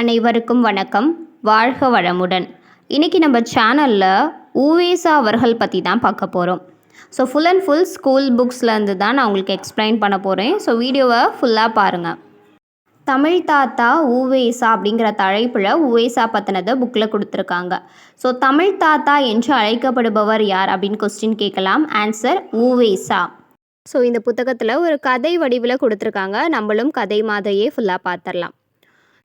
அனைவருக்கும் வணக்கம். வாழ்க வளமுடன். இன்றைக்கி நம்ம சேனலில் ஊவேசா அவர்கள் பற்றி தான் பார்க்க போகிறோம் so full and full school புக்ஸ்லேருந்து தான் நான் உங்களுக்கு எக்ஸ்பிளைன் பண்ண போகிறேன் ஸோ வீடியோவை ஃபுல்லாக பாருங்கள் தமிழ் தாத்தா ஊவேசா அப்படிங்கிற தலைப்பில் ஊவேசா பற்றினதை புக்கில் கொடுத்துருக்காங்க. ஸோ தமிழ் தாத்தா என்று அழைக்கப்படுபவர் யார் அப்படின்னு கொஸ்டின் கேட்கலாம். ஆன்சர் ஊவேசா. ஸோ இந்த புத்தகத்தில் ஒரு கதை வடிவில் கொடுத்துருக்காங்க. நம்மளும் கதை மாதிரியே ஃபுல்லாக பார்த்துடலாம்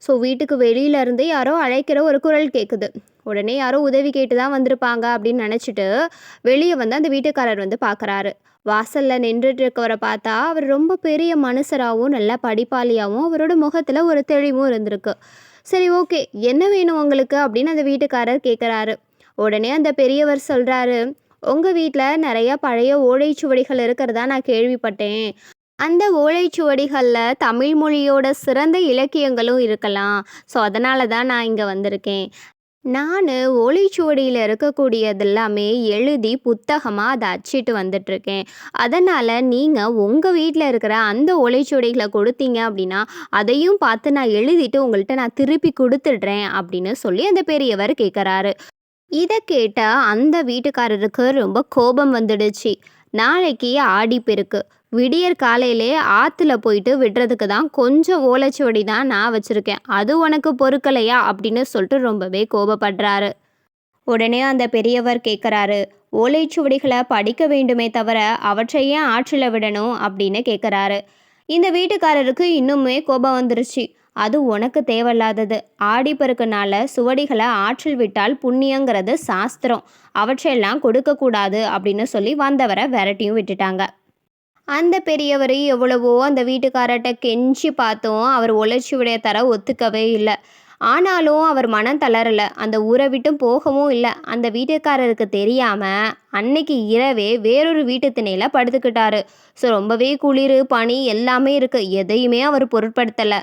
ஸோ வீட்டுக்கு வெளியிலேருந்து யாரோ அழைக்கிற ஒரு குரல் கேட்குது உடனே யாரோ உதவி கேட்டு தான் வந்திருப்பாங்க அப்படின்னு நினச்சிட்டு வெளியே வந்து அந்த வீட்டுக்காரர் வந்து பார்க்குறாரு வாசலில் நின்றுட்டு இருக்கவரை பார்த்தா அவர் ரொம்ப பெரிய மனுஷராகவும் நல்ல படிப்பாளியாகவும் அவரோட முகத்தில் ஒரு தெளிவும் இருந்திருக்கு. சரி ஓகே என்ன வேணும் உங்களுக்கு? அப்படின்னு அந்த வீட்டுக்காரர் கேட்குறாரு உடனே அந்த பெரியவர் சொல்கிறாரு உங்கள் வீட்டில் நிறையா பழைய ஓலைச்சுவடிகள் இருக்கிறதா நான் கேள்விப்பட்டேன். அந்த ஓலைச்சுவடிகளில் தமிழ் மொழியோட சிறந்த இலக்கியங்களும் இருக்கலாம். ஸோ அதனால தான் நான் இங்கே வந்திருக்கேன். நான் ஓலைச்சுவடியில் இருக்கக்கூடியது எல்லாமே எழுதி புத்தகமாக அதை அச்சிட்டு வந்துட்ருக்கேன். அதனால் நீங்கள் உங்கள் வீட்டில் இருக்கிற அந்த ஓலைச்சுவடிகளை கொடுத்தீங்க அப்படின்னா அதையும் பார்த்து நான் எழுதிட்டு உங்கள்கிட்ட நான் திருப்பி கொடுத்துடுறேன் அப்படின்னு சொல்லி அந்த பெரியவர் கேட்குறாரு இதை கேட்ட அந்த வீட்டுக்காரருக்கு ரொம்ப கோபம் வந்துடுச்சு. நாளைக்கு ஆடிப்பெருக்கு விடியற் காலையிலே ஆற்றுல போயிட்டு விடுறதுக்கு தான் கொஞ்சம் ஓலைச்சுவடி தான் நான் வச்சுருக்கேன். அது உனக்கு பொறுக்கலையா? அப்படின்னு சொல்லிட்டு ரொம்பவே கோபப்படுறாரு. உடனே அந்த பெரியவர் கேட்குறாரு ஓலைச்சுவடிகளை படிக்க வேண்டுமே தவிர அவற்றை ஏன் ஆற்றில் விடணும்? அப்படின்னு கேட்குறாரு இந்த வீட்டுக்காரருக்கு இன்னுமே கோபம் வந்துருச்சு. அது உனக்கு தேவையில்லாதது. ஆடிப்பெருக்குனால சுவடிகளை ஆற்றில் விட்டால் புண்ணியங்கிறது சாஸ்திரம். அவற்றையெல்லாம் கொடுக்கக்கூடாது அப்படின்னு சொல்லி வந்தவரை விரட்டியும் விட்டுட்டாங்க. அந்த பெரியவர் எவ்வளவோ அந்த வீட்டுக்காரர்கிட்ட கெஞ்சி பார்த்தோம். அவர் உழைச்சி விடைய தர ஒத்துக்கவே இல்லை. ஆனாலும் அவர் மனம் தளரலை. அந்த ஊரை விட்டும் போகவும் இல்லை. அந்த வீட்டுக்காரருக்கு தெரியாமல் அன்னைக்கு இரவே வேறொரு வீட்டு திணையில் படுத்துக்கிட்டாரு. ஸோ ரொம்பவே குளிர் பனி எல்லாமே இருக்குது எதையுமே அவர் பொருட்படுத்தலை.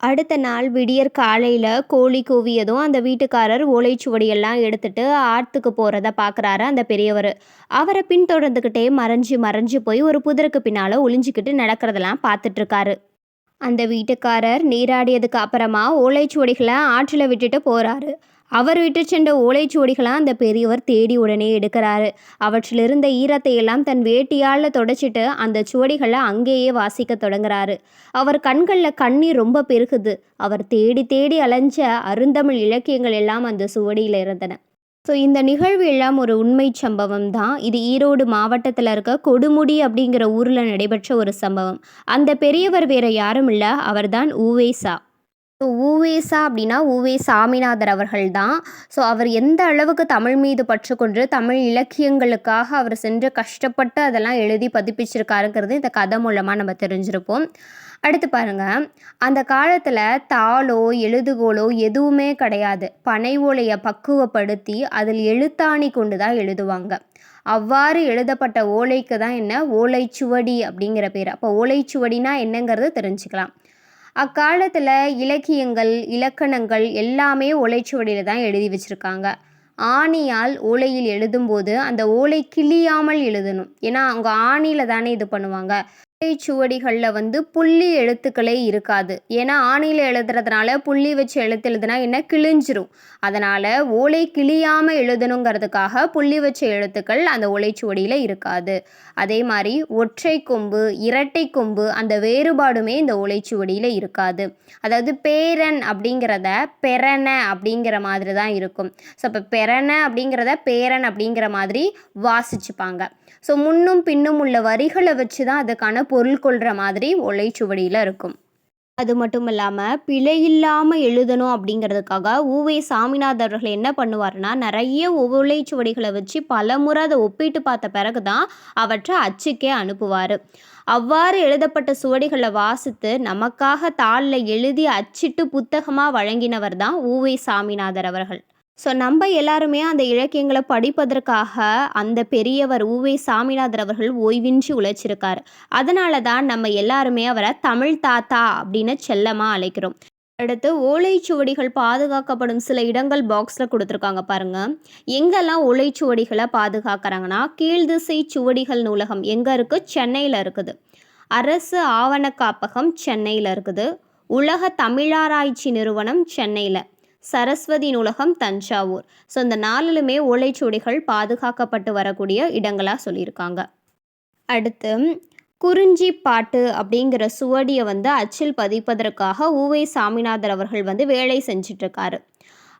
அடுத்த நாள் விடியற் காலையில் கோழி கூவியதும் அந்த வீட்டுக்காரர் ஓலைச்சுவடியெல்லாம் எடுத்துட்டு ஆற்றுக்கு போகிறத பார்க்குறாரு அந்த பெரியவர். அவரை பின்தொடர்ந்துக்கிட்டே மறைஞ்சு மறைஞ்சு போய் ஒரு புதருக்கு பின்னால் ஒளிஞ்சிக்கிட்டு நடக்கிறதெல்லாம் பார்த்துட்ருக்காரு அந்த வீட்டுக்காரர் நீராடியதுக்கு அப்புறமா ஓலைச்சுவடிகளை ஆற்றில் விட்டுட்டு போகிறாரு அவர் விட்டு சென்ற ஓலைச்சுவடிகளாக அந்த பெரியவர் தேடி உடனே எடுக்கிறாரு. அவற்றில் இருந்த ஈரத்தை எல்லாம் தன் வேட்டியால் தொடச்சிட்டு அந்த சுவடிகளை அங்கேயே வாசிக்க தொடங்குறாரு. அவர் கண்களில் கண்ணீர் ரொம்ப பெருகுது. அவர் தேடி தேடி அலைஞ்ச அருந்தமிழ் இலக்கியங்கள் எல்லாம் அந்த சுவடியில் இருந்தன. ஸோ இந்த நிகழ்வு எல்லாம் ஒரு உண்மை சம்பவம் தான். இது ஈரோடு மாவட்டத்தில் இருக்க கொடுமுடி அப்படிங்கிற ஊரில் நடைபெற்ற ஒரு சம்பவம். அந்த பெரியவர் வேற யாரும் இல்லை. அவர்தான் ஊவேசா. ஸோ ஊவேசா அப்படின்னா ஊவே சாமிநாதர் அவர்கள் தான் ஸோ அவர் எந்த அளவுக்கு தமிழ் மீது பற்று கொண்டு தமிழ் இலக்கியங்களுக்காக அவர் சென்று கஷ்டப்பட்டு அதெல்லாம் எழுதி பதிப்பிச்சிருக்காருங்கிறது இந்த கதை மூலமாக நம்ம தெரிஞ்சிருப்போம். அடுத்து பாருங்க. அந்த காலத்தில் தாளோ எழுதுகோலோ எதுவுமே கிடையாது. பனை ஓலையை பக்குவப்படுத்தி அதில் எழுத்தாணி கொண்டு தான் எழுதுவாங்க. அவ்வாறு எழுதப்பட்ட ஓலைக்கு தான் என்ன? ஓலைச்சுவடி அப்படிங்கிற பேர். அப்போ ஓலைச்சுவடினா என்னங்கிறது தெரிஞ்சுக்கலாம். அக்காலத்தில் இலக்கியங்கள் இலக்கணங்கள் எல்லாமே ஓலைச்சுவடியில் தான் எழுதி வச்சுருக்காங்க. ஆணியால் ஓலையில் எழுதும்போது அந்த ஓலை கிழியாமல் எழுதணும். ஏன்னா அவங்க ஆணியில் தானே இது பண்ணுவாங்க. சுவடிகளில் வந்து புள்ளி எழுத்துக்களே இருக்காது. ஏன்னா ஆணியில் எழுதுறதுனால புள்ளி வச்சு எழுத்து எழுதுனா என்ன? கிழிஞ்சிரும். அதனால் ஓலை கிழியாமல் எழுதணுங்கிறதுக்காக புள்ளி வச்ச எழுத்துக்கள் அந்த ஓலைச்சுவடியில் இருக்காது. அதே மாதிரி ஒற்றை கொம்பு இரட்டை கொம்பு அந்த வேறுபாடுமே இந்த ஓலைச்சுவடியில் இருக்காது. அதாவது பேரன் அப்படிங்கிறத பெறன அப்படிங்கிற மாதிரி தான் இருக்கும். ஸோ இப்போ பெறன அப்படிங்கிறத பேரன் அப்படிங்கிற மாதிரி வாசிச்சுப்பாங்க. ஸோ முன்னும் பின்னும் உள்ள வரிகளை வச்சு தான் அதுக்கான பொருள் கொள்கிற மாதிரி ஒலைச்சுவடியில் இருக்கும். அது மட்டும் இல்லாமல் பிழை இல்லாமல் எழுதணும் அப்படிங்கிறதுக்காக ஊவே சாமிநாதர் அவர்கள் என்ன பண்ணுவார்னா நிறைய ஓலைச்சுவடிகளை வச்சு பல முறை அதை ஒப்பிட்டு பார்த்த பிறகு தான் அவற்றை அச்சுக்கே அனுப்புவார். அவ்வாறு எழுதப்பட்ட சுவடிகளை வாசித்து நமக்காக தாளில் எழுதி அச்சிட்டு புத்தகமாக வழங்கினவர் தான் ஊவே சாமிநாதர் அவர்கள். ஸோ நம்ம எல்லாருமே அந்த இலக்கியங்களை படிப்பதற்காக அந்த பெரியவர் ஊவே சாமிநாதர் அவர்கள் ஓய்வின்றி உழைச்சிருக்கார். அதனால தான் நம்ம எல்லாருமே அவரை தமிழ் தாத்தா அப்படின்னு செல்லமாக அழைக்கிறோம். அடுத்து ஓலைச்சுவடிகள் பாதுகாக்கப்படும் சில இடங்கள் பாக்ஸில் கொடுத்துருக்காங்க பாருங்கள் எங்கெல்லாம் ஓலைச்சுவடிகளை பாதுகாக்கிறாங்கன்னா கீழ்திசை சுவடிகள் நூலகம் எங்கே இருக்குது சென்னையில் இருக்குது. அரசு ஆவண காப்பகம் சென்னையில் இருக்குது. உலக தமிழாராய்ச்சி நிறுவனம் சென்னையில். சரஸ்வதி நூலகம் தஞ்சாவூர். ஸோ இந்த நாலுலுமே ஓலைச்சுவடிகள் பாதுகாக்கப்பட்டு வரக்கூடிய இடங்களாக சொல்லியிருக்காங்க. அடுத்து குறிஞ்சி பாட்டு அப்படிங்கிற சுவடியை வந்து அச்சில் பதிப்பதற்காக ஊவை சாமிநாதர் அவர்கள் வந்து வேலை செஞ்சிட்ருக்காரு.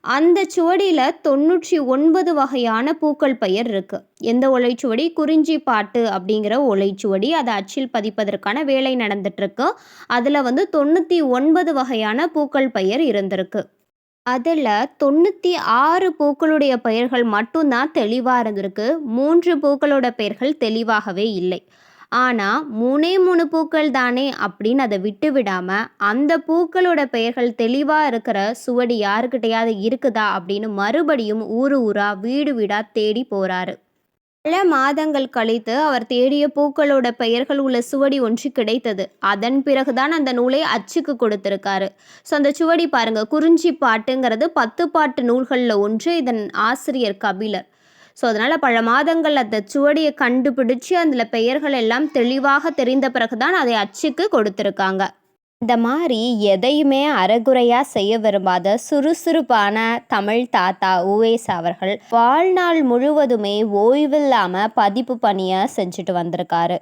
அந்த சுவடியில் தொண்ணூற்றி ஒன்பது வகையான பூக்கள் பெயர் இருக்குது எந்த ஒலைச்சுவடி குறிஞ்சி பாட்டு அப்படிங்கிற ஒலைச்சுவடி அதை அச்சில் பதிப்பதற்கான வேலை நடந்துட்டுருக்கு அதில் வந்து தொண்ணூற்றி ஒன்பது வகையான பூக்கள் பெயர் இருந்திருக்கு. அதில் தொண்ணூற்றி ஆறு பூக்களுடைய பெயர்கள் மட்டும்தான் தெளிவாக இருந்திருக்கு. மூன்று பூக்களோட பெயர்கள் தெளிவாகவே இல்லை. ஆனால் மூணே மூணு பூக்கள் தானே அப்படின்னு அதை விட்டு விடாமல் அந்த பூக்களோட பெயர்கள் தெளிவாக இருக்கிற சுவடி யாருக்கிட்டையாவது இருக்குதா அப்படின்னு மறுபடியும் ஊர் ஊராக வீடு வீடாக தேடி போகிறாரு பல மாதங்கள் கழித்து அவர் தேடிய பூக்களோட பெயர்கள் உள்ள சுவடி ஒன்று கிடைத்தது. அதன் பிறகுதான் அந்த நூலை அச்சுக்கு கொடுத்திருக்காரு. ஸோ அந்த சுவடி பாருங்க குறிஞ்சி பாட்டுங்கிறது பத்து பாட்டு நூல்களில் ஒன்று இதன் ஆசிரியர் கபிலர். ஸோ அதனால் பல மாதங்கள் அந்த சுவடியை கண்டுபிடிச்சு அதில் பெயர்கள் எல்லாம் தெளிவாக தெரிந்த பிறகுதான் அதை அச்சுக்கு கொடுத்துருக்காங்க. இந்த மாதிரி எதையுமே அறகுறையாக செய்ய விரும்பாத சுறுசுறுப்பான தமிழ் தாத்தா உவேஸ் அவர்கள் வாழ்நாள் முழுவதுமே ஓய்வில்லாமல் பதிப்பு பணியை செஞ்சுட்டு வந்திருக்காரு.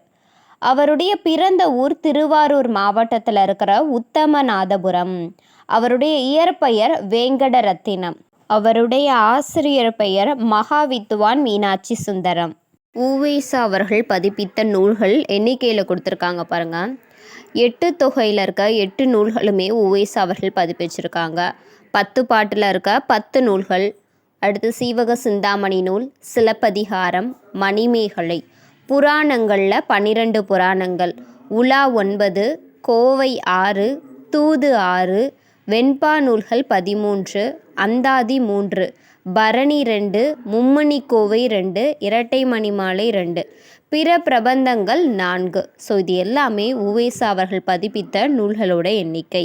அவருடைய பிறந்த ஊர் திருவாரூர் மாவட்டத்தில் இருக்கிற உத்தமநாதபுரம். அவருடைய இயற்பெயர் வேங்கடரத்தினம். அவருடைய ஆசிரியர் பெயர் மகாவித்துவான் மீனாட்சி சுந்தரம். ஊவேசா அவர்கள் பதிப்பித்த நூல்கள் எண்ணிக்கையில் கொடுத்துருக்காங்க பாருங்கள் எட்டு தொகையில் இருக்க எட்டு நூல்களுமே உவேஸ் அவர்கள் பதிப்பிச்சிருக்காங்க. பத்து பாட்டில் இருக்க பத்து நூல்கள். அடுத்து சீவக சிந்தாமணி நூல் சிலப்பதிகாரம் மணிமேகலை. புராணங்களில் பன்னிரண்டு புராணங்கள். உலா ஒன்பது கோவை ஆறு தூது ஆறு வெண்பா நூல்கள் பதிமூன்று அந்தாதி மூன்று பரணி ரெண்டு மும்மணி கோவை ரெண்டு இரட்டை மணிமாலை ரெண்டு. பிற பிரபந்தங்கள் நான்கு. ஸோ இது எல்லாமே உவேசா அவர்கள் பதிப்பித்த நூல்களோட எண்ணிக்கை.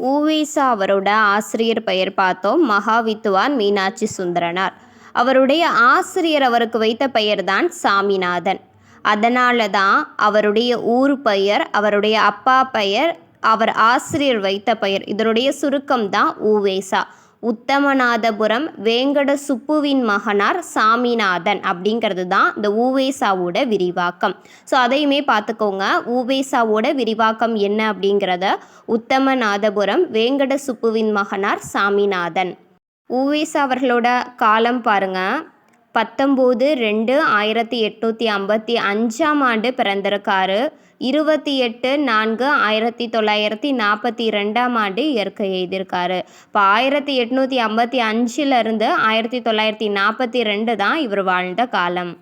உவேசா அவரோட ஆசிரியர் பெயர் பார்த்தோம். மகாவித்துவான் மீனாட்சி சுந்தரனார். அவருடைய ஆசிரியர் அவருக்கு வைத்த பெயர் தான் சாமிநாதன். அதனால தான் அவருடைய ஊர் பெயர் அவருடைய அப்பா பெயர் அவர் ஆசிரியர் வைத்த பெயர் இதனுடைய சுருக்கம் தான் ஊவேசா. உத்தமநாதபுரம் வேங்கட சுப்புவின் மகனார் சாமிநாதன் அப்படிங்கிறது தான் இந்த ஊவேசாவோட விரிவாக்கம். ஸோ அதையுமே பார்த்துக்கோங்க. ஊவேசாவோட விரிவாக்கம் என்ன அப்படிங்கிறத உத்தமநாதபுரம் வேங்கட சுப்புவின் மகனார் சாமிநாதன். ஊவேசா அவர்களோட காலம் பாருங்கள் பத்தொம்போது ரெண்டு ஆயிரத்தி எட்நூற்றி ஐம்பத்தி அஞ்சாம் ஆண்டு பிறந்திருக்காரு. இருபத்தி எட்டு நான்கு ஆயிரத்தி தொள்ளாயிரத்தி நாற்பத்தி ரெண்டாம் ஆண்டு இயற்கை எழுதியிருக்காரு இப்போ ஆயிரத்தி எட்நூற்றி ஐம்பத்தி அஞ்சிலிருந்து ஆயிரத்தி தொள்ளாயிரத்தி நாற்பத்தி ரெண்டு தான் இவர் வாழ்ந்த காலம்.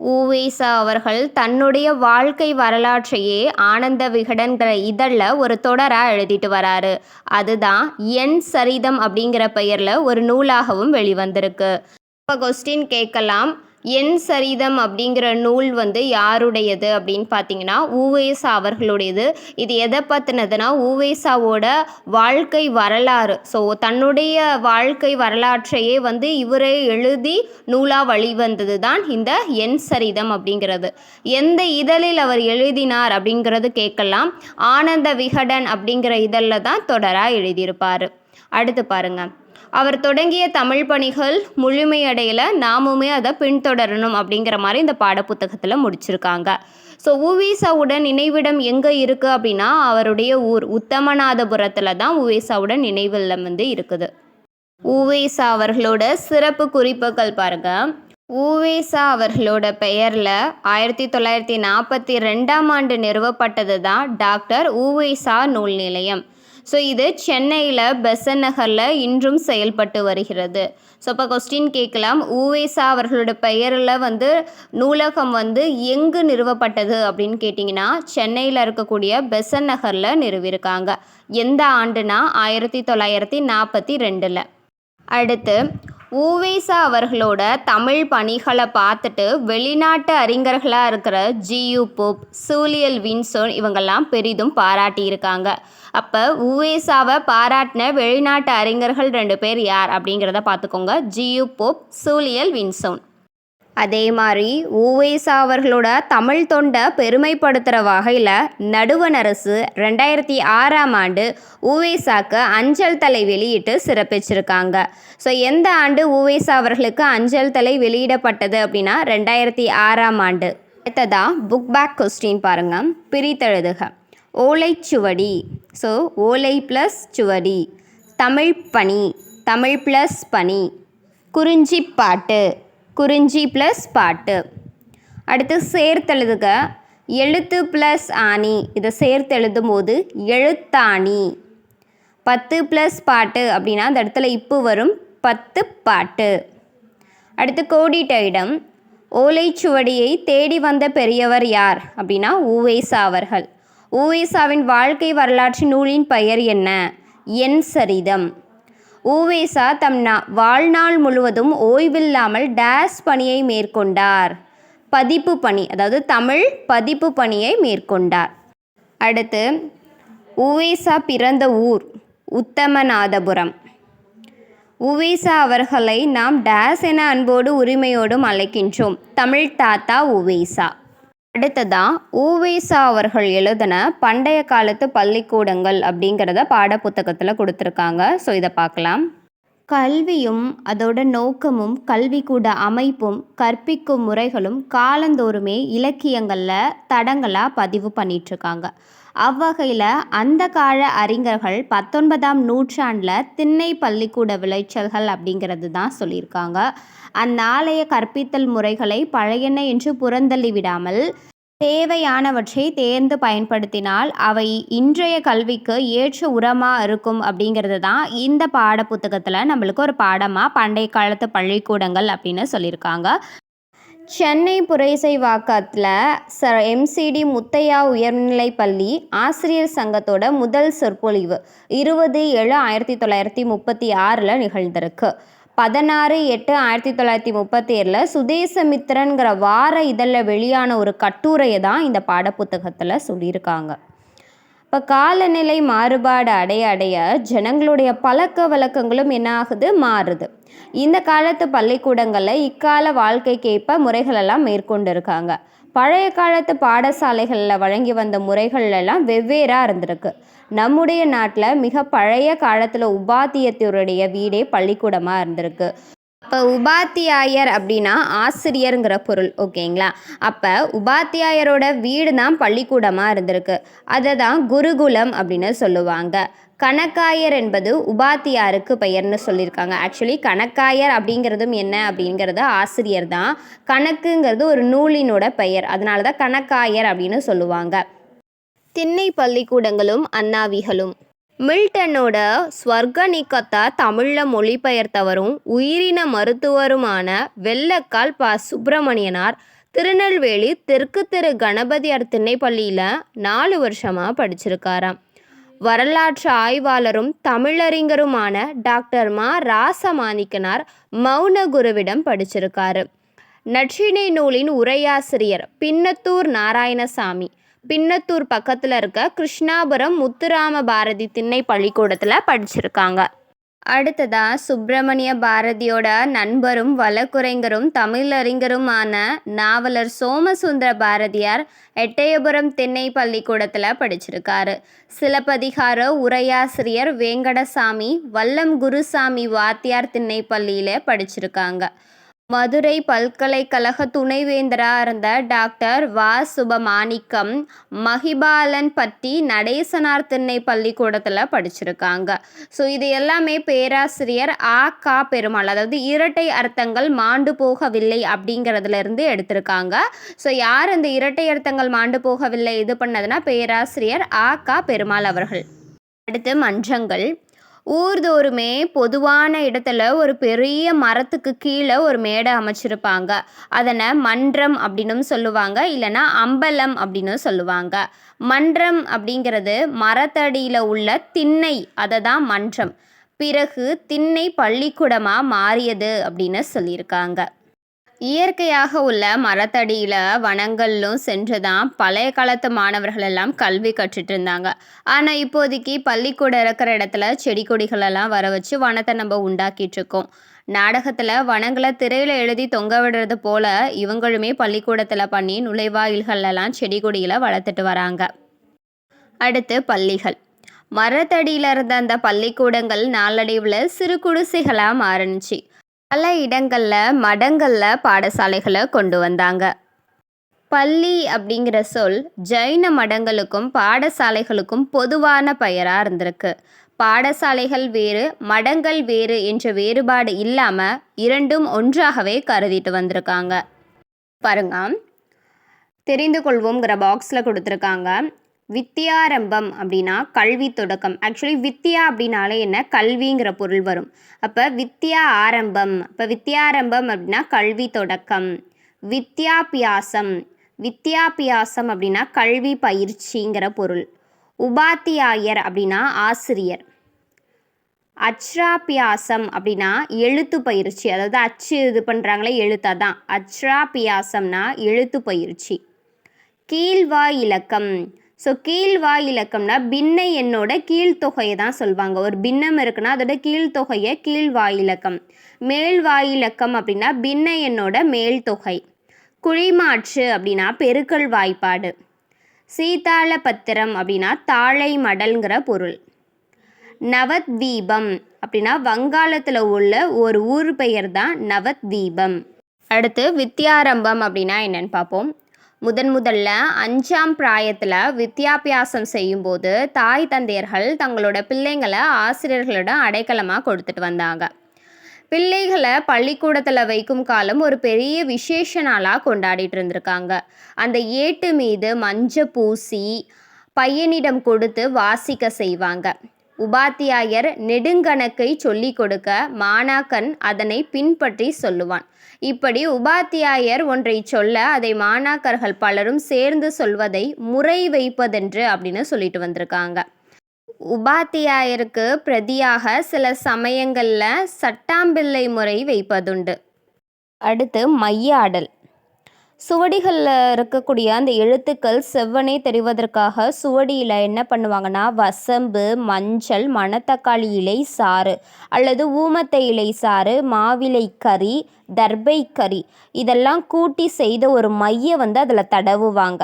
ஊவேசா அவர்கள் தன்னுடைய வாழ்க்கை வரலாற்றையே ஆனந்த விகடன்கிற இதழில் ஒரு தொடராக எழுதிட்டு வராரு. அதுதான் என் சரிதம் அப்படிங்கிற பெயரில் ஒரு நூலாகவும் வெளிவந்திருக்கு. இப்போ கொஸ்டின் கேட்கலாம். என் சரிதம் அப்படிங்கிற நூல் வந்து யாருடையது அப்படின்னு பார்த்தீங்கன்னா ஊவேசா அவர்களுடையது. இது எதை பற்றினதுன்னா ஊவேசாவோட வாழ்க்கை வரலாறு. ஸோ தன்னுடைய வாழ்க்கை வரலாற்றையே வந்து இவரே எழுதி நூலாக வழிவந்தது தான் இந்த என் சரிதம் அப்படிங்கிறது. எந்த இதழில் அவர் எழுதினார் அப்படிங்கிறது கேட்கலாம். ஆனந்த விகடன் அப்படிங்கிற இதழில் தான் தொடராக எழுதியிருப்பார். அடுத்து பாருங்கள் அவர் தொடங்கிய தமிழ் பணிகள் முழுமையடையில் நாமுமே அதை பின்தொடரணும் அப்படிங்கிற மாதிரி இந்த பாடப்புத்தகத்தில் முடிச்சிருக்காங்க. ஸோ உவேசாவுடன் நினைவிடம் எங்கே இருக்குது அப்படின்னா அவருடைய ஊர் உத்தமநாதபுரத்தில் தான் உவேசாவுடன் நினைவில்லம் வந்து இருக்குது. உவேசா அவர்களோட சிறப்பு குறிப்புகள் பாருங்கள் ஊவேசா அவர்களோட பெயரில் ஆயிரத்தி தொள்ளாயிரத்தி நாற்பத்தி ரெண்டாம் ஆண்டு நிறுவப்பட்டது தான் டாக்டர் ஊவேசா நூல் நிலையம் ஸோ இது சென்னையில் பெசன் நகரில் இன்றும் செயல்பட்டு வருகிறது. ஸோ இப்போ கொஸ்டின் கேட்கலாம். ஊவேசா அவர்களோட பெயரில் வந்து நூலகம் வந்து எங்கு நிறுவப்பட்டது அப்படின்னு கேட்டிங்கன்னா சென்னையில் இருக்கக்கூடிய பெசன் நகரில் நிறுவியிருக்காங்க. எந்த ஆண்டுனா ஆயிரத்தி தொள்ளாயிரத்தி நாற்பத்தி ரெண்டில். அடுத்து ஊவேசா அவர்களோட தமிழ் பணிகளை பார்த்துட்டு வெளிநாட்டு அறிஞர்களாக இருக்கிற ஜியு போப் சூலியல் வின்சோன் இவங்கெல்லாம் பெரிதும் பாராட்டியிருக்காங்க. அப்போ உவேசாவை பாராட்டின வெளிநாட்டு அறிஞர்கள் ரெண்டு பேர் யார் அப்படிங்கிறத பார்த்துக்கோங்க. G U Pope Julien Vinson. அதே மாதிரி ஊவேசா அவர்களோட தமிழ் தொண்டை பெருமைப்படுத்துகிற வகையில் நடுவண் அரசு ரெண்டாயிரத்தி ஆறாம் ஆண்டு ஊவேசாக்கு அஞ்சல் தலை வெளியிட்டு சிறப்பிச்சிருக்காங்க. ஸோ எந்த ஆண்டு ஊவேசா அவர்களுக்கு அஞ்சல் தலை வெளியிடப்பட்டது அப்படின்னா ரெண்டாயிரத்தி ஆறாம் ஆண்டு. அடுத்ததாக புக் பேக் கொஸ்டின் பாருங்கள் பிரித்தெழுதுக. ஓலைச்சுவடி. ஸோ ஓலை ப்ளஸ் சுவடி. தமிழ் பணி தமிழ் ப்ளஸ் பணி. குறிஞ்சி பாட்டு குறிஞ்சி ப்ளஸ் பாட்டு. அடுத்து சேர்த்தெழுதுக. எழுத்து ப்ளஸ் ஆணி. இதை சேர்த்து எழுதும் போது எழுத்தாணி. பத்து ப்ளஸ் பாட்டு அப்படின்னா அந்த இடத்துல இப்போ வரும். பத்து பாட்டு. அடுத்து கோடிட்ட இடம் ஓலைச்சுவடியை தேடி வந்த பெரியவர் யார் அப்படின்னா ஊவேசா அவர்கள். ஊவேசாவின் வாழ்க்கை வரலாற்று நூலின் பெயர் என்ன? என் சரிதம். ஊவேசா தம் நா வாழ்நாள் முழுவதும் ஓய்வில்லாமல் டேஸ் பணியை மேற்கொண்டார். பதிப்பு பணி அதாவது தமிழ் பதிப்பு பணியை மேற்கொண்டார். அடுத்து ஊவேசா பிறந்த ஊர் உத்தமநாதபுரம். உவேசா அவர்களை நாம் டேஸ் என அன்போடு உரிமையோடும் அழைக்கின்றோம். தமிழ் தாத்தா உவேசா அடுத்ததான் ஊவேசா அவர்கள் எழுதின பண்டைய காலத்து பள்ளிக்கூடங்கள் அப்படிங்கிறத பாட புத்தகத்தில் கொடுத்துருக்காங்க. ஸோ இதை பார்க்கலாம். கல்வியும் அதோட நோக்கமும் கல்விக்கூட அமைப்பும் கற்பிக்கும் முறைகளும் காலந்தோறுமே இலக்கியங்களில் தடங்களாக பதிவு பண்ணிகிட்ருக்காங்க அவ்வகையில் அந்த கால அறிஞர்கள் பத்தொன்பதாம் நூற்றாண்டில் திண்ணை பள்ளிக்கூட விளைச்சல்கள் அப்படிங்கிறது தான் சொல்லியிருக்காங்க. அந்நாளைய கற்பித்தல் முறைகளை பழையன என்று புறந்தள்ளி விடாமல் தேவையானவற்றை தேர்ந்து பயன்படுத்தினால் அவை இன்றைய கல்விக்கு ஏற்ற உரமாக இருக்கும் அப்படிங்கிறது தான் இந்த பாடப்புத்தகத்தில் நம்மளுக்கு ஒரு பாடமாக பண்டைய காலத்து பள்ளிக்கூடங்கள் அப்படின்னு சொல்லியிருக்காங்க. சென்னை புரைசைவாக்கத்தில் ச எம்சிடி முத்தையா உயர்நிலை பள்ளி ஆசிரியர் சங்கத்தோட முதல் சொற்பொழிவு. இருபது ஏழு ஆயிரத்தி தொள்ளாயிரத்தி முப்பத்தி ஆறில் நிகழ்ந்திருக்கு. பதினாறு எட்டு ஆயிரத்தி தொள்ளாயிரத்தி முப்பத்தி ஏழில் சுதேசமித்திரன்கிற வார இதழில் வெளியான ஒரு கட்டுரையை தான் இந்த பாடப்புத்தகத்தில் சொல்லியிருக்காங்க. இப்போ காலநிலை மாறுபாடு அடைய அடைய ஜனங்களுடைய பழக்க வழக்கங்களும் என்ன ஆகுது? மாறுது. இந்த காலத்து பள்ளிக்கூடங்களில் இக்கால வாழ்க்கைக்கேற்ப முறைகளெல்லாம் மேற்கொண்டு இருக்காங்க பழைய காலத்து பாடசாலைகளில் வழங்கி வந்த முறைகள் எல்லாம் வெவ்வேறாக இருந்திருக்கு. நம்முடைய நாட்டில் மிக பழைய காலத்தில் உபாத்தியத்தருடைய வீடே பள்ளிக்கூடமாக இருந்திருக்கு. அப்போ உபாத்தியாயர் அப்படின்னா ஆசிரியருங்கிற பொருள் ஓகேங்களா? அப்போ உபாத்தியாயரோட வீடு தான் பள்ளிக்கூடமாக இருந்திருக்கு. அதை தான் குருகுலம் அப்படின்னு சொல்லுவாங்க. கணக்காயர் என்பது உபாத்தியாருக்கு பெயர்னு சொல்லியிருக்காங்க. ஆக்சுவலி கணக்காயர் அப்படிங்கிறதும் என்ன அப்படிங்கிறது ஆசிரியர் தான். கணக்குங்கிறது ஒரு நூலினோட பெயர். அதனால தான் கணக்காயர் அப்படின்னு சொல்லுவாங்க. திண்ணை பள்ளிக்கூடங்களும் அண்ணாவிகளும். மில்டனோட ஸ்வர்க நீக்கத்தை தமிழில் மொழிபெயர்த்தவரும் உயிரின மருத்துவருமான வெள்ளக்கால் ப. சுப்பிரமணியனார் திருநெல்வேலி தெற்கு தெரு. கணபதியார் திண்ணைப்பள்ளியில் நாலு வருஷமாக படிச்சிருக்காராம். வரலாற்று ஆய்வாளரும் தமிழறிஞருமான டாக்டர் மா. ராசமாணிக்கனார் மௌன குருவிடம் படிச்சிருக்காரு. நற்றிணை நூலின் உரையாசிரியர் பின்னத்தூர் நாராயணசாமி. பின்னத்தூர் பக்கத்தில் இருக்க கிருஷ்ணாபுரம் முத்துராம பாரதி திண்ணை பள்ளிக்கூடத்தில் படிச்சிருக்காங்க. அடுத்ததா சுப்பிரமணிய பாரதியோட நண்பரும் வழக்குரைஞரும் தமிழறிஞருமான நாவலர் சோமசுந்தர பாரதியார் எட்டயபுரம் திண்ணை பள்ளிக்கூடத்தில் படிச்சிருக்காரு. சிலப்பதிகார உரையாசிரியர் வேங்கடசாமி வல்லம் குருசாமி வாத்தியார் திண்ணைப்பள்ளியில் படிச்சிருக்காங்க. மதுரை பல்கலைக்கழக துணைவேந்தராக இருந்த டாக்டர் வா. சுபமாணிக்கம் மகிபாலன் பற்றி நடேசனார் திண்ணை பள்ளிக்கூடத்தில் படிச்சிருக்காங்க. ஸோ இது எல்லாமே பேராசிரியர் ஆ. கா. பெருமாள். அதாவது இரட்டை அர்த்தங்கள் மாண்டு போகவில்லை அப்படிங்கிறதுலேருந்து எடுத்திருக்காங்க. ஸோ யார் இந்த இரட்டை அர்த்தங்கள் மாண்டு போகவில்லை? இது பண்ணதுன்னா பேராசிரியர் ஆ. கா. பெருமாள் அவர்கள். அடுத்து மன்றங்கள். ஊர்தோறுமே பொதுவான இடத்துல ஒரு பெரிய மரத்துக்கு கீழே ஒரு மேடை அமைச்சிருப்பாங்க. அதனை மன்றம் அப்படின்னும் சொல்லுவாங்க. இல்லைன்னா அம்பலம் அப்படின்னு சொல்லுவாங்க. மன்றம் அப்படிங்கிறது மரத்தடியில் உள்ள திண்ணை அதை தான் மன்றம். பிறகு திண்ணை பள்ளிக்கூடமாக மாறியது அப்படின்னு சொல்லியிருக்காங்க. இயற்கையாக உள்ள மரத்தடியில் வனங்களிலும் சென்று தான் பழைய காலத்து மாணவர்கள் எல்லாம் கல்வி கற்றுட்டு இருந்தாங்க ஆனால் இப்போதைக்கு பள்ளிக்கூடம் இருக்கிற இடத்துல செடி கொடிகளெல்லாம் வர வச்சு வனத்தை நம்ம உண்டாக்கிட்டு இருக்கோம் நாடகத்தில் வனங்களை திரையில் எழுதி தொங்க விடுறது போல இவங்களுமே பள்ளிக்கூடத்தில் பண்ணி நுழைவாயில்களெல்லாம் செடி கொடிகளை வளர்த்துட்டு வராங்க. அடுத்து பள்ளிகள். மரத்தடியில் இருந்த அந்த பள்ளிக்கூடங்கள் நாளடைவில் சிறு குடிசைகளாக மாறுனுச்சு. பல இடங்களில் மடங்களில் பாடசாலைகளை கொண்டு வந்தாங்க. பள்ளி அப்படிங்கிற சொல் ஜைன மடங்களுக்கும் பாடசாலைகளுக்கும் பொதுவான பெயராக இருந்திருக்கு. பாடசாலைகள் வேறு மடங்கள் வேறு என்ற வேறுபாடு இல்லாமல் இரண்டும் ஒன்றாகவே கருதிட்டு வந்திருக்காங்க. பாருங்க. தெரிந்து கொள்வோங்கிற பாக்ஸில் கொடுத்துருக்காங்க. வித்தியாரம்பம் அப்படின்னா கல்வி தொடக்கம். ஆக்சுவலி வித்யா அப்படின்னாலே என்ன? கல்விங்கிற பொருள் வரும். அப்போ வித்யா ஆரம்பம். இப்போ வித்தியாரம்பம் அப்படின்னா கல்வி தொடக்கம். வித்யாபியாசம். வித்யாபியாசம் அப்படின்னா கல்வி பயிற்சிங்கிற பொருள். உபாத்தியாயர் அப்படின்னா ஆசிரியர். அச்ராபியாசம் அப்படின்னா எழுத்து பயிற்சி. அதாவது அச்சு இது பண்ணுறாங்களே எழுத்தாதான் அச்ராபியாசம்னா எழுத்து பயிற்சி. கீழ்வாய் இலக்கம். ஸோ கீழ்வாய் இலக்கம்னா பின்ன எண்ணோட கீழ்த்தொகையை தான் சொல்லுவாங்க ஒரு பின்னம் இருக்குன்னா அதோட கீழ்த்தொகையை கீழ்வாய் இலக்கம் மேல் வாய் இலக்கம் அப்படின்னா பின்ன எண்ணோட மேல் தொகை குழிமாற்று அப்படின்னா பெருக்கல் வாய்ப்பாடு. சீதாள பத்திரம் அப்படின்னா தாழை மடல்ங்கிற பொருள். நவத்வீபம் அப்படின்னா வங்காளத்தில் உள்ள ஒரு ஊர் பெயர் தான் நவத்வீபம். அடுத்து வித்யாரம்பம் அப்படின்னா என்னன்னு பார்ப்போம். முதன் முதல்ல அஞ்சாம் பிராயத்தில் வித்யாபியாசம் செய்யும்போது தாய் தந்தையர்கள் தங்களோட பிள்ளைங்களை ஆசிரியர்களிடம் அடைக்கலமாக கொடுத்துட்டு வந்தாங்க. பிள்ளைகளை பள்ளிக்கூடத்தில் வைக்கும் காலம் ஒரு பெரிய விசேஷ நாளாக கொண்டாடிட்டு இருந்திருக்காங்க. அந்த ஏட்டு மீது மஞ்சள் பூசி பையனிடம் கொடுத்து வாசிக்க செய்வாங்க. உபாத்தியாயர் நெடுங்கணக்கை சொல்லிக் கொடுக்க மாணாக்கன் அதனை பின்பற்றி சொல்லுவான். இப்படி உபாத்தியாயர் ஒன்றை சொல்ல அதை மாணாக்கர்கள் பலரும் சேர்ந்து சொல்வதை முறை வைப்பதென்று அப்படின்னு சொல்லிட்டு வந்திருக்காங்க. உபாத்தியாயருக்கு பிரதியாக சில சமயங்களில் சட்டாம்பிள்ளை முறை வைப்பதுண்டு. அடுத்து மையாடல் சுவடிகளில் இருக்கக்கூடிய அந்த எழுத்துக்கள் செவ்வனே தெரிவதற்காக சுவடியில் என்ன பண்ணுவாங்கன்னா வசம்பு மஞ்சள் மணத்தக்காளி இலை சாறு அல்லது ஊமத்தை இலை சாறு மாவிலை கறி தர்பை கறி இதெல்லாம் கூட்டி செய்த ஒரு மையை வந்து அதில் தடவுவாங்க.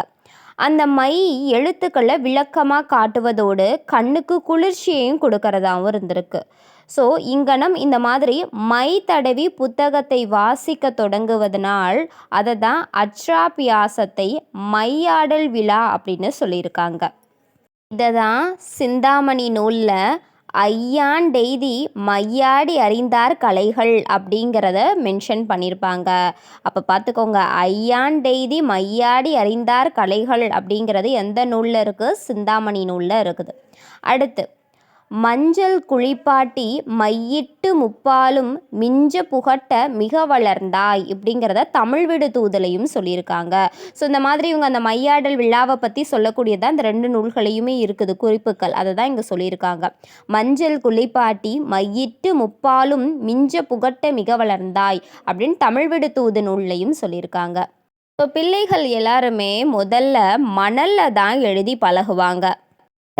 அந்த மை எழுத்துக்களை விளக்கமாக காட்டுவதோடு கண்ணுக்கு குளிர்ச்சியையும் கொடுக்கறதாகவும் இருந்திருக்கு. ஸோ இங்கனம் இந்த மாதிரி மை தடவி புத்தகத்தை வாசிக்க தொடங்குவதனால் அதை தான் அச்சாபியாசத்தை மையாடல் விழா அப்படின்னு சொல்லியிருக்காங்க. இதை தான் சிந்தாமணி நூலில் ஐயான் டெய்தி மையாடி அறிந்தார் கலைகள் அப்படிங்கிறத மென்ஷன் பண்ணியிருப்பாங்க அப்போ பார்த்துக்கோங்க ஐயான் டெய்தி மையாடி அறிந்தார் கலைகள் அப்படிங்கிறது எந்த நூலில் இருக்குது சிந்தாமணி நூலில் இருக்குது. அடுத்து மஞ்சள் குளிப்பாட்டி மையிட்டு முப்பாலும் மிஞ்ச புகட்ட மிக வளர்ந்தாய் இப்படிங்கிறத தமிழ் விடு தூதலையும் சொல்லியிருக்காங்க. ஸோ இந்த மாதிரி இவங்க அந்த மையாடல் விழாவை பற்றி சொல்லக்கூடியதான் இந்த ரெண்டு நூல்களையுமே இருக்குது குறிப்புகள். அதை தான் இங்கே சொல்லியிருக்காங்க. மஞ்சள் குளிப்பாட்டி மையிட்டு முப்பாலும் மிஞ்ச புகட்ட மிக வளர்ந்தாய் அப்படின்னு தமிழ் விடு தூது நூல்லையும் சொல்லியிருக்காங்க. ஸோ பிள்ளைகள் எல்லாருமே முதல்ல மணலில் தான் எழுதி பழகுவாங்க.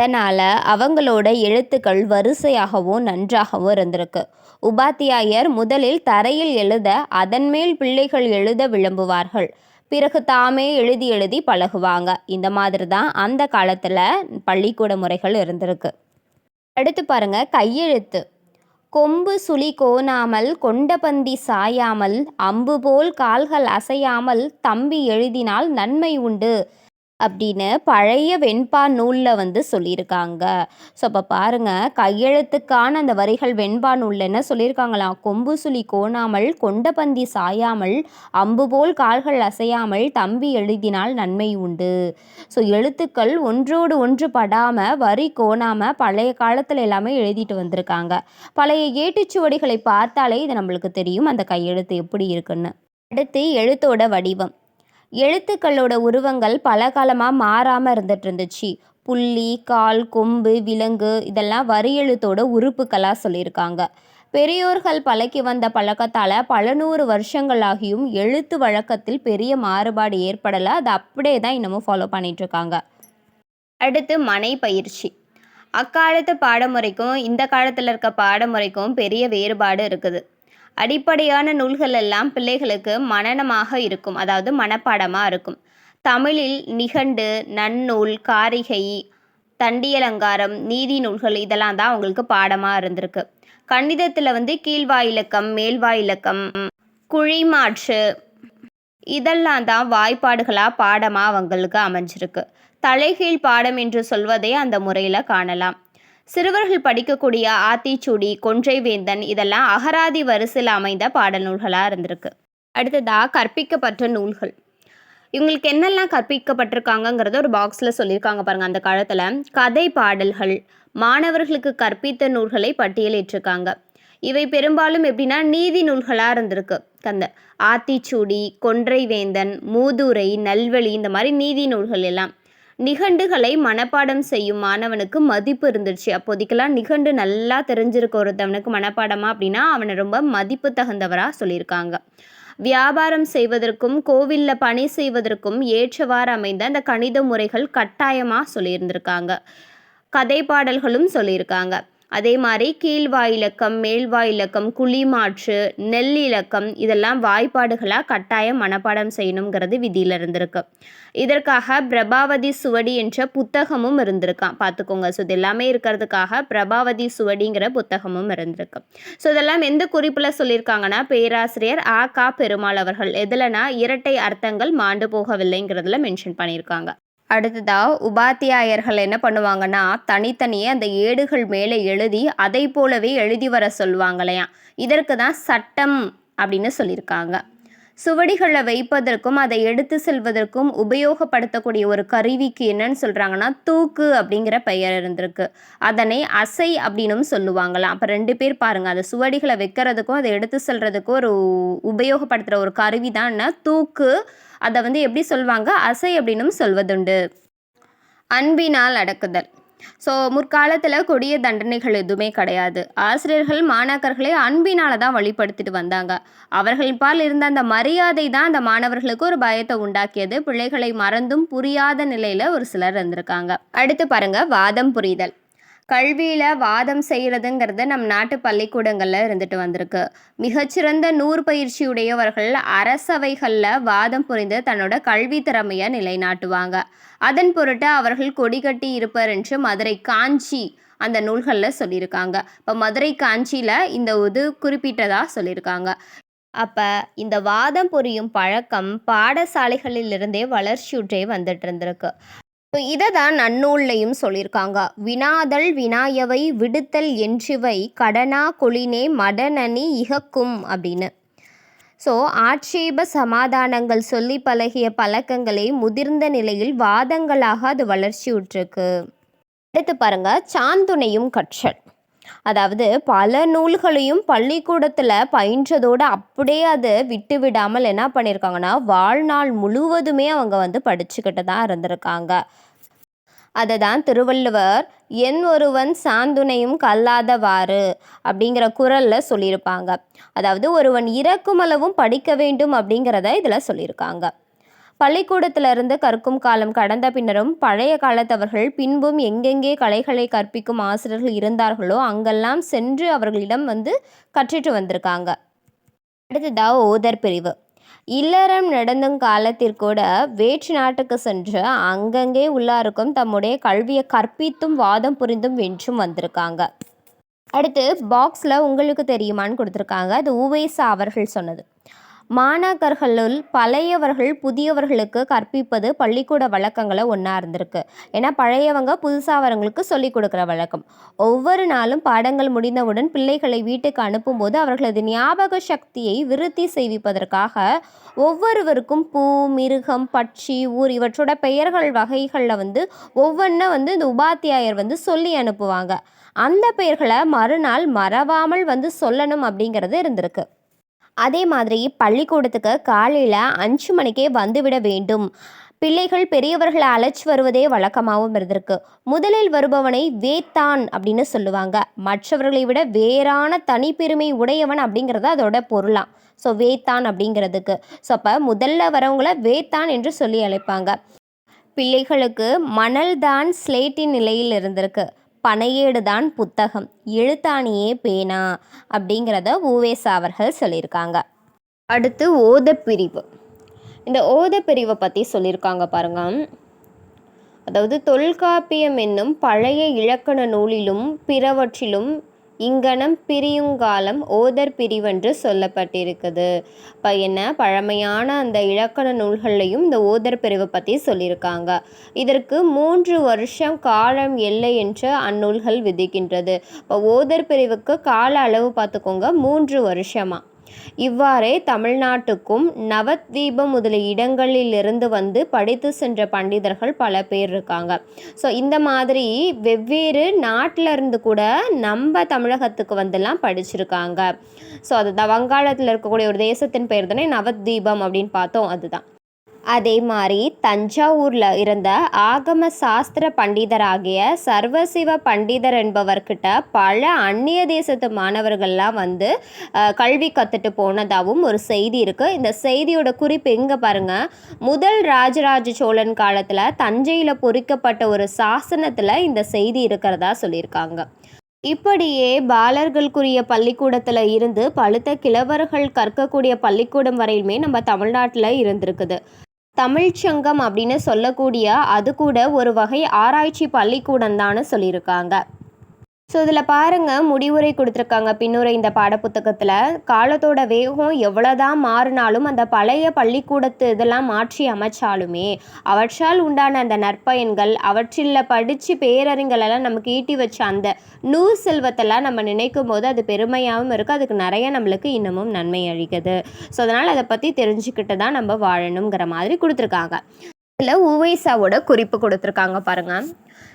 அதனால் அவங்களோட எழுத்துக்கள் வரிசையாகவும் நன்றாகவும் இருந்திருக்கு. உபாத்தியாயர் முதலில் தரையில் எழுத அதன் மேல் பிள்ளைகள் எழுத விளம்புவார்கள். பிறகு தாமே எழுதி எழுதி பழகுவாங்க. இந்த மாதிரி தான் அந்த காலத்தில் பள்ளிக்கூட முறைகள் இருந்திருக்கு. அடுத்து பாருங்க கையெழுத்து. கொம்பு சுழி கோணாமல் கொண்டபந்தி சாயாமல் அம்பு போல் கால்கள் அசையாமல் தம்பி எழுதினால் நன்மை உண்டு. அப்படின்னு பழைய வெண்பா நூலில் வந்து சொல்லியிருக்காங்க. ஸோ அப்போ பாருங்கள் கையெழுத்துக்கான அந்த வரிகள் வெண்பா நூலில் என்ன சொல்லியிருக்காங்களாம்? கொம்பு சுழி கோணாமல் கொண்ட பந்தி சாயாமல் அம்பு போல் கால்கள் அசையாமல் தம்பி எழுதினால் நன்மை உண்டு. ஸோ எழுத்துக்கள் ஒன்றோடு ஒன்று படாமல் வரி கோணாமல் பழைய காலத்தில் எல்லாமே எழுதிட்டு வந்திருக்காங்க. பழைய ஏட்டுச்சுவடிகளை பார்த்தாலே இது நம்மளுக்கு தெரியும் அந்த கையெழுத்து எப்படி இருக்குன்னு. அடுத்து எழுத்தோட வடிவம். எழுத்துக்களோட உருவங்கள் பல காலமாக மாறாமல் இருந்துட்டு இருந்துச்சு புள்ளி கால் கொம்பு விலங்கு இதெல்லாம் வரி எழுத்தோட உறுப்புக்களாக சொல்லியிருக்காங்க. பெரியோர்கள் பழக்கி வந்த பழக்கத்தால் பல நூறு வருஷங்களாகியும் எழுத்து வழக்கத்தில் பெரிய மாறுபாடு ஏற்படலை. அது அப்படியே தான் இன்னமும் ஃபாலோ பண்ணிகிட்ருக்காங்க அடுத்து மனை பயிற்சி. அக்காலத்து பாடமுறைக்கும் இந்த காலத்தில் இருக்க பாடமுறைக்கும் பெரிய வேறுபாடு இருக்குது. அடிப்படையான நூல்கள் எல்லாம் பிள்ளைகளுக்கு மனனமாக இருக்கும் அதாவது மனப்பாடமாக இருக்கும். தமிழில் நிகண்டு நன்னூல் காரிகை தண்டியலங்காரம் நீதி நூல்கள் இதெல்லாம் தான் அவங்களுக்கு பாடமாக இருந்திருக்கு. கணிதத்தில் வந்து கீழ்வாயிலக்கம் மேல்வாயிலக்கம் குழிமாற்று இதெல்லாம் தான் வாய்ப்பாடுகளாக பாடமாக அவங்களுக்கு அமைஞ்சிருக்கு. தலைகீழ் பாடம் என்று சொல்வதை அந்த முறையில் காணலாம். சிறுவர்கள் படிக்கக்கூடிய ஆத்திச்சூடி கொன்றைவேந்தன் இதெல்லாம் அகராதி வரிசையில் அமைந்த பாடநூல்களாக இருந்திருக்கு. அடுத்ததாக கற்பிக்கப்பட்ட நூல்கள். இவங்களுக்கு என்னெல்லாம் கற்பிக்கப்பட்டிருக்காங்கங்கிறத ஒரு பாக்ஸில் சொல்லியிருக்காங்க பாருங்கள் அந்த காலத்தில். கதை பாடல்கள் மாணவர்களுக்கு கற்பித்த நூல்களை பட்டியலிட்டிருக்காங்க இவை பெரும்பாலும் எப்படின்னா நீதி நூல்களாக இருந்திருக்கு. அந்த ஆத்திச்சூடி கொன்றைவேந்தன் மூதுரை நல்வழி இந்த மாதிரி நீதி நூல்கள் எல்லாம். நிகண்டுகளை மனப்பாடம் செய்யும் மாணவனுக்கு மதிப்பு இருந்துச்சு. அப்போதைக்கெல்லாம் நிகண்டு நல்லா தெரிஞ்சிருக்க ஒருத்தவனுக்கு மனப்பாடமா அப்படின்னா அவனை ரொம்ப மதிப்பு தகுந்தவராக சொல்லியிருக்காங்க. வியாபாரம் செய்வதற்கும் கோவிலில் பணி செய்வதற்கும் ஏற்றவாறு அமைந்த அந்த கணித முறைகள் கட்டாயமாக சொல்லியிருந்திருக்காங்க. கதை பாடல்களும் சொல்லியிருக்காங்க. அதே மாதிரி கீழ்வாய் இலக்கம் மேல்வாய் இலக்கம் குழிமாற்று நெல் இலக்கம் இதெல்லாம் வாய்ப்பாடுகளாக கட்டாயம் மனப்பாடம் செய்யணுங்கிறது விதியில் இருந்திருக்கு. இதற்காக பிரபாவதி சுவடி என்ற புத்தகமும் இருந்திருக்கான் பார்த்துக்கோங்க. ஸோ இது எல்லாமே இருக்கிறதுக்காக பிரபாவதி சுவடிங்கிற புத்தகமும் இருந்திருக்கு. ஸோ இதெல்லாம் எந்த குறிப்பில் சொல்லியிருக்காங்கன்னா பேராசிரியர் ஆ கா பெருமாள் அவர்கள். எதுலனா இரட்டை அர்த்தங்கள் மாண்டு போகவில்லைங்கிறதுல மென்ஷன் பண்ணியிருக்காங்க. அடுத்ததாக உபாத்தியாயர்கள் என்ன பண்ணுவாங்கன்னா தனித்தனியே அந்த ஏடுகள் மேலே எழுதி அதை போலவே எழுதி வர சொல்லுவாங்களையாம் இதற்கு தான் சட்டம் அப்படின்னு சொல்லியிருக்காங்க. சுவடிகளை வைப்பதற்கும் அதை எடுத்து செல்வதற்கும் உபயோகப்படுத்தக்கூடிய ஒரு கருவிக்கு என்னன்னு சொல்கிறாங்கன்னா தூக்கு அப்படிங்கிற பெயர் இருந்திருக்கு. அதனை அசை அப்படின்னும் சொல்லுவாங்களாம். அப்போ ரெண்டு பேர் பாருங்கள் அதை சுவடிகளை வைக்கிறதுக்கும் அதை எடுத்து செல்கிறதுக்கும் ஒரு உபயோகப்படுத்துகிற ஒரு கருவி தான் தூக்கு அதை வந்து எப்படி சொல்வாங்க? அசை அப்படின்னும் சொல்வதுண்டு. அன்பினால் அடக்குதல். ஸோ முற்காலத்தில் கொடிய தண்டனைகள் எதுவுமே கிடையாது. ஆசிரியர்கள் மாணாக்கர்களை அன்பினால் தான் வழிபடுத்திட்டு வந்தாங்க. அவர்கள் பால் இருந்த அந்த மரியாதை தான் அந்த மாணவர்களுக்கு ஒரு பயத்தை உண்டாக்கியது. பிள்ளைகளை மறந்தும் புரியாத நிலையில் ஒரு சிலர் இருந்திருக்காங்க. அடுத்து பாருங்க வாதம் புரிதல். கல்வியில் வாதம் செய்கிறதுங்கிறது நம் நாட்டு பள்ளிக்கூடங்களில் இருந்துட்டு வந்திருக்கு. மிகச்சிறந்த நூறு பயிற்சியுடையவர்கள் அரசவைகளில் வாதம் புரிந்து தன்னோட கல்வி திறமையை நிலைநாட்டுவாங்க. அதன் பொருட்டு அவர்கள் கொடிகட்டி இருப்பர் என்று மதுரை காஞ்சி அந்த நூல்களில் சொல்லியிருக்காங்க. இப்போ மதுரை காஞ்சியில் இந்த இது குறிப்பிட்டதாக சொல்லியிருக்காங்க. அப்போ இந்த வாதம் புரியும் பழக்கம் பாடசாலைகளிலிருந்தே வளர்ச்சியுற்றே வந்துட்டு இருந்திருக்கு. இப்போ இதை தான் நன்னூல்லையும் சொல்லியிருக்காங்க வினாதல் வினாயவை விடுத்தல் என்றிவை கடனா கொளினே மடனனி இகக்கும் அப்படின்னு. ஸோ ஆட்சேப சமாதானங்கள் சொல்லி பழகிய பழக்கங்களை முதிர்ந்த நிலையில் வாதங்களாக அது வளர்ச்சியுற்றிருக்கு. அடுத்து பாருங்க சாந்துணையும் கற்றல். அதாவது பல நூல்களையும் பள்ளிக்கூடத்தில் பயின்றதோடு அப்படியே அதை விட்டு விடாமல் என்ன பண்ணியிருக்காங்கன்னா வாழ்நாள் முழுவதுமே அவங்க வந்து படிச்சுக்கிட்டு தான் இருந்திருக்காங்க. அதை தான் திருவள்ளுவர் என் ஒருவன் சாந்துணையும் கல்லாதவாறு அப்படிங்கிற குரலில் சொல்லியிருப்பாங்க. அதாவது ஒருவன் இறக்குமளவும் படிக்க வேண்டும் அப்படிங்கிறத இதில் சொல்லியிருக்காங்க. பள்ளிக்கூடத்திலிருந்து கற்கும் காலம் கடந்த பின்னரும் பழைய காலத்தவர்கள் பின்பும் எங்கெங்கே கலைகளை கற்பிக்கும் ஆசிரியர்கள் இருந்தார்களோ அங்கெல்லாம் சென்று அவர்களிடம் வந்து கற்றுட்டு வந்திருக்காங்க. அடுத்ததாக ஓதர் பிரிவு. இல்லறம் நடந்தும் காலத்திற்கூட வேற்று நாட்டுக்கு சென்று அங்கங்கே உள்ளாருக்கும் தம்முடைய கல்வியை கற்பித்தும் வாதம் புரிந்தும் வென்றும் வந்திருக்காங்க. அடுத்து பாக்ஸில் உங்களுக்கு தெரியுமான்னு கொடுத்துருக்காங்க. அது உவேசா அவர்கள் சொன்னது. மாணாக்கர்களுள் பழையவர்கள் புதியவர்களுக்கு கற்பிப்பது பள்ளிக்கூட வழக்கங்களை ஒன்றா இருந்திருக்கு. ஏன்னா பழையவங்க புதுசாக சொல்லி சொல்லிக் கொடுக்குற வழக்கம். ஒவ்வொரு நாளும் பாடங்கள் முடிந்தவுடன் பிள்ளைகளை வீட்டுக்கு அனுப்பும்போது அவர்களது ஞாபக சக்தியை விருத்தி செய்விப்பதற்காக ஒவ்வொருவருக்கும் பூ மிருகம் பட்சி ஊர் இவற்றோட பெயர்கள் வகைகளில் வந்து ஒவ்வொன்றா வந்து இந்த உபாத்தியாயர் வந்து சொல்லி அனுப்புவாங்க. அந்த பெயர்களை மறுநாள் மறவாமல் வந்து சொல்லணும் அப்படிங்கிறது இருந்திருக்கு. அதே மாதிரி பள்ளிக்கூடத்துக்கு காலையில் அஞ்சு மணிக்கே வந்துவிட வேண்டும். பிள்ளைகள் பெரியவர்களை அழைச்சி வருவதே வழக்கமாகவும் இருந்திருக்கு. முதலில் வருபவனை வேத்தான் அப்படின்னு சொல்லுவாங்க. மற்றவர்களை விட வேறான தனிப்பெருமை உடையவன் அப்படிங்கிறது அதோட பொருளாம் ஸோ வேத்தான் அப்படிங்கிறதுக்கு. ஸோ அப்போ முதல்ல வரவங்கள வேத்தான் என்று சொல்லி அழைப்பாங்க. பிள்ளைகளுக்கு மணல் தான் ஸ்லேட்டின் நிலையில் இருந்திருக்கு. பனையேடுதான் புத்தகம் எழுத்தாணியே பேனா அப்படிங்கிறத ஊவேசா அவர்கள் சொல்லியிருக்காங்க. அடுத்து ஓதப்பிரிவு. இந்த ஓதப்பிரிவை பற்றி சொல்லியிருக்காங்க பாருங்க. அதாவது தொல்காப்பியம் என்னும் பழைய இலக்கண நூலிலும் பிறவற்றிலும் இங்கனம் பிரியுங்காலம் ஓதர் பிரிவென்று சொல்லப்பட்டிருக்குது. இப்போ என்ன? பழமையான அந்த இலக்கண நூல்கள்லையும் இந்த ஓதர் பிரிவை பற்றி சொல்லியிருக்காங்க இதற்கு மூன்று வருஷம் காலம் எல்லை என்று அந்நூல்கள் விதிக்கின்றது. இப்போ ஓதர் பிரிவுக்கு கால அளவு பார்த்துக்கோங்க. மூன்று வருஷமாக இவ்வாறே தமிழ்நாட்டுக்கும் நவத்வீபம் முதலிய இடங்களிலிருந்து வந்து படித்து சென்ற பண்டிதர்கள் பல பேர் இருக்காங்க. ஸோ இந்த மாதிரி வெவ்வேறு நாட்டில் இருந்து கூட நம்ம தமிழகத்துக்கு வந்துலாம் படிச்சிருக்காங்க. ஸோ அதுதான் வங்காளத்தில் இருக்கக்கூடிய ஒரு தேசத்தின் பெயர் தானே நவத்வீபம் அப்படின்னு பார்த்தோம் அதுதான். அதே மாதிரி தஞ்சாவூரில் இருந்த ஆகம சாஸ்திர பண்டிதராகிய சர்வசிவ பண்டிதர் என்பவர்கிட்ட பல அந்நிய தேசத்து மாணவர்கள்லாம் வந்து கல்வி கற்றுட்டு போனதாகவும் ஒரு செய்தி இருக்குது இந்த செய்தியோட குறிப்பு எங்கே பாருங்கள் முதல் ராஜராஜ சோழன் காலத்தில் தஞ்சையில் பொறிக்கப்பட்ட ஒரு சாசனத்தில் இந்த செய்தி இருக்கிறதா சொல்லியிருக்காங்க. இப்படியே பாலர்களுக்குரிய பள்ளிக்கூடத்தில் இருந்து பழுத்த கிழவர்கள் கற்கக்கூடிய பள்ளிக்கூடம் வரையிலுமே நம்ம தமிழ்நாட்டில் இருந்திருக்குது. தமிழ்ச்சங்கம் அப்படின்னு சொல்லக்கூடிய அது கூட ஒரு வகை ஆராய்ச்சி பள்ளிக்கூடம் தான் சொல்லியிருக்காங்க. ஸோ இதில் பாருங்கள் முடிவுரை கொடுத்துருக்காங்க. பின்னுரை இந்த பாடப்புத்தகத்தில் காலத்தோட வேகம் எவ்வளோதான் மாறினாலும் அந்த பழைய பள்ளிக்கூடத்து இதெல்லாம் மாற்றி அமைச்சாலுமே அவற்றால் உண்டான அந்த நற்பயன்கள் அவற்றில் படித்து பேரறிஞர்களெல்லாம் நமக்கு ஈட்டி வச்ச அந்த நூறு செல்வத்தெல்லாம் நம்ம நினைக்கும் போது அது பெருமையாகவும் இருக்குது அதுக்கு நிறைய நம்மளுக்கு இன்னமும் நன்மை அளிக்குது. ஸோ அதனால் அதை பற்றி தெரிஞ்சுக்கிட்டு தான் நம்ம வாழணுங்கிற மாதிரி கொடுத்துருக்காங்க. இதில் உவைசாவோட குறிப்பு கொடுத்துருக்காங்க பாருங்க.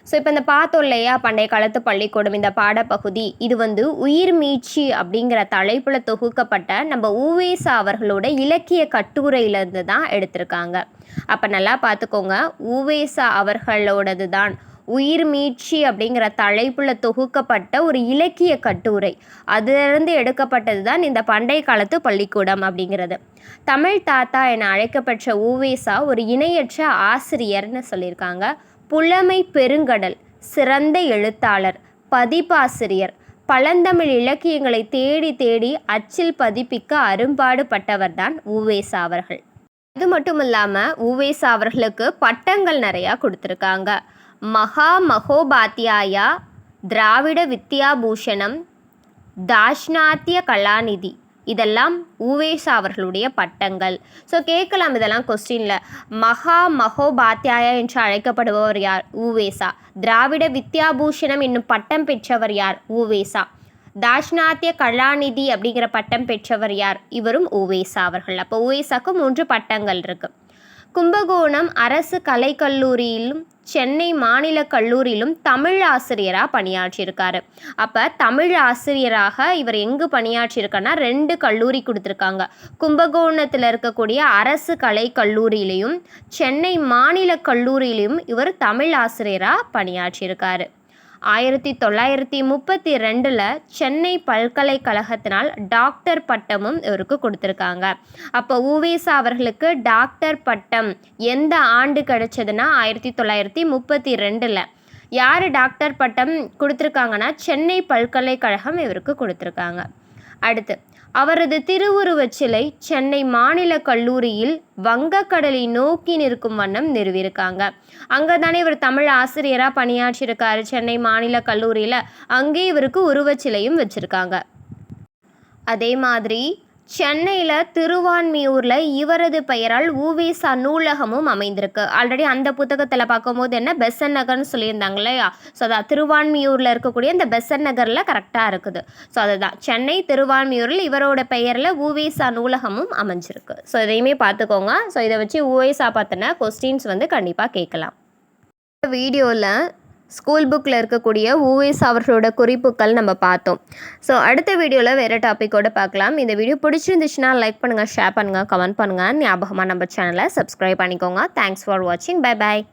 ஸோ இப்போ இந்த பார்த்தோம் இல்லையா? பண்டைய காலத்து பள்ளிக்கூடம் இந்த பாடப்பகுதி இது வந்து உயிர் மீட்சி அப்படிங்கிற தலைப்பில் தொகுக்கப்பட்ட நம்ம உவேசா அவர்களோட இலக்கிய கட்டுரையிலேருந்து தான் எடுத்திருக்காங்க. அப்போ நல்லா பார்த்துக்கோங்க. உவேசா அவர்களோடது தான் உயிர் மீட்சி அப்படிங்கிற தலைப்பில் தொகுக்கப்பட்ட ஒரு இலக்கிய கட்டுரை. அதிலிருந்து எடுக்கப்பட்டது தான் இந்த பண்டைய காலத்து பள்ளிக்கூடம் அப்படிங்கிறது. தமிழ் தாத்தா என அழைக்கப்பெற்ற ஊவேசா ஒரு இணையற்ற ஆசிரியர்னு சொல்லியிருக்காங்க. புலமை பெருங்கடல் சிறந்த எழுத்தாளர் பதிப்பாசிரியர் பழந்தமிழ் இலக்கியங்களை தேடி தேடி அச்சில் பதிப்பிக்க அரும்பாடுபட்டவர் தான் ஊவேசா அவர்கள். இது மட்டும் இல்லாமல் ஊவேசா அவர்களுக்கு பட்டங்கள் நிறையா கொடுத்துருக்காங்க. மகா மகோபாத்தியாயா திராவிட வித்யாபூஷணம் தாஷ்ணாத்திய கலாநிதி. இதெல்லாம் ஊவேசா அவர்களுடைய பட்டங்கள். ஸோ கேட்கலாம் இதெல்லாம் கொஸ்டினில் மகா மகோபாத்தியாயா என்று அழைக்கப்படுபவர் யார்? ஊவேசா திராவிட வித்யாபூஷணம் என்னும் பட்டம் பெற்றவர் யார்? ஊவேசா தாஷ்ணாத்திய கலாநிதி அப்படிங்கிற பட்டம் பெற்றவர் யார்? இவரும் ஊவேசா அவர்கள். அப்போ ஊவேசாக்கு மூன்று பட்டங்கள் இருக்குது கும்பகோணம் அரசு கலைக்கல்லூரியிலும் சென்னை மாநில கல்லூரியிலும் தமிழ் ஆசிரியராக பணியாற்றியிருக்காரு. அப்போ தமிழ் ஆசிரியராக இவர் எங்கு பணியாற்றியிருக்காருன்னா ரெண்டு கல்லூரி கொடுத்துருக்காங்க. கும்பகோணத்தில் இருக்கக்கூடிய அரசு கலை கல்லூரியிலையும் சென்னை மாநில கல்லூரியிலையும் இவர் தமிழ் ஆசிரியராக பணியாற்றியிருக்காரு. ஆயிரத்தி தொள்ளாயிரத்தி முப்பத்தி ரெண்டில் சென்னை பல்கலைக்கழகத்தினால் டாக்டர் பட்டமும் இவருக்கு கொடுத்துருக்காங்க. அப்போ ஊவேசா அவர்களுக்கு டாக்டர் பட்டம் எந்த ஆண்டு கிடைச்சதுன்னா ஆயிரத்தி தொள்ளாயிரத்தி முப்பத்தி ரெண்டில் யார் டாக்டர் பட்டம் கொடுத்துருக்காங்கன்னா சென்னை பல்கலைக்கழகம் இவருக்கு கொடுத்துருக்காங்க. அடுத்து அவரது திருவுருவச் சிலை சென்னை மாநில கல்லூரியில் வங்கக்கடலை நோக்கி நிற்கும் வண்ணம் நிறுவியிருக்காங்க. அங்கே தானே இவர் தமிழ் ஆசிரியராக பணியாற்றியிருக்காரு. சென்னை மாநில கல்லூரியில் அங்கே இவருக்கு உருவச்சிலையும் வச்சுருக்காங்க. அதே மாதிரி சென்னையில் திருவான்மியூரில் இவரது பெயரால் ஊவேசா நூலகமும் அமைந்திருக்கு. ஆல்ரெடி அந்த புத்தகத்தில் பார்க்கும்போது என்ன? பெசன் நகர்னு சொல்லியிருந்தாங்க இல்லையா? ஸோ அதான் திருவான்மியூரில் இருக்கக்கூடிய இந்த பெசன் நகரில் கரெக்டாக இருக்குது. ஸோ அதுதான். சென்னை திருவான்மியூரில் இவரோட பெயரில் ஊவேசா நூலகமும் அமைஞ்சிருக்கு. ஸோ இதையுமே பார்த்துக்கோங்க. ஸோ இதை வச்சு ஊவேசா பார்த்தின கொஸ்டின்ஸ் வந்து கண்டிப்பாக கேட்கலாம். வீடியோவில் ஸ்கூல் புக்கில் இருக்கக்கூடிய ஊவேஸ் அவர்களோட குறிப்புகள் நம்ம பார்த்தோம். ஸோ அடுத்த வீடியோவில் வேறு டாப்பிக்கோடு பார்க்கலாம். இந்த வீடியோ பிடிச்சிருந்துச்சுன்னா லைக் பண்ணுங்கள் ஷேர் பண்ணுங்கள் கமெண்ட் பண்ணுங்கள் ஞாபகமாக நம்ம சேனலை சப்ஸ்கிரைப் பண்ணிக்கோங்க. தேங்க்ஸ் ஃபார் வாட்சிங் பை பாய்